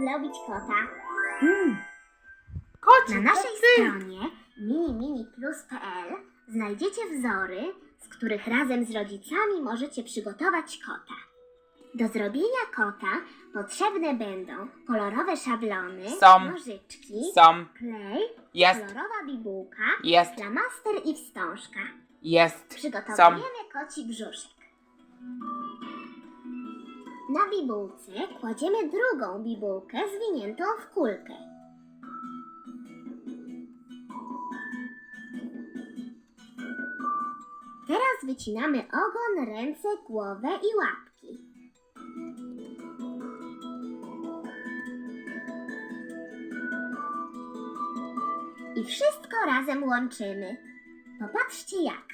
zrobić kota. Hmm. Kocie, Na to naszej ty. stronie miniminiplus.pl znajdziecie wzory, z których razem z rodzicami możecie przygotować kota. Do zrobienia kota potrzebne będą kolorowe szablony, Są. nożyczki, Są. klej, Jest. kolorowa bibułka, Jest. flamaster i wstążka. Jest. Przygotowujemy koci brzuszek. Na bibułce kładziemy drugą bibułkę zwiniętą w kulkę. Teraz wycinamy ogon, ręce, głowę i łapki. I wszystko razem łączymy. Popatrzcie jak.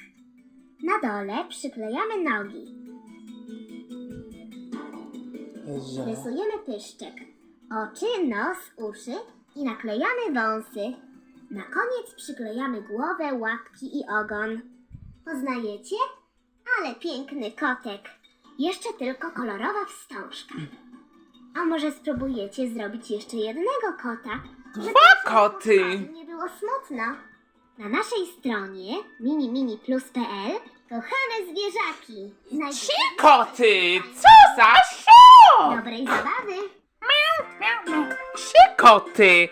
Na dole przyklejamy nogi. Rysujemy pyszczek, oczy, nos, uszy i naklejamy wąsy. Na koniec przyklejamy głowę, łapki i ogon. Poznajecie? Ale piękny kotek. Jeszcze tylko kolorowa wstążka. A może spróbujecie zrobić jeszcze jednego kota? żeby Dwa koty. Nie było smutno. Na naszej stronie miniminiplus.pl kochane zwierzaki. Znajdziecie Trzy koty. Co za dobrej zabawy. Trzy koty.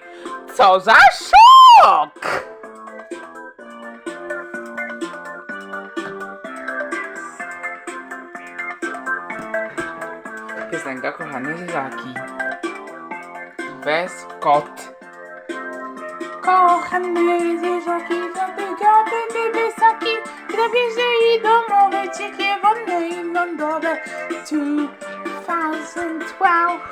Co za szok. Piosenka kochane zwierzaki. Bez kot. Kochane zwierzaki, zabiegamy wysoki, grabieże i domowe, ciche, wonne i lądowe. 2012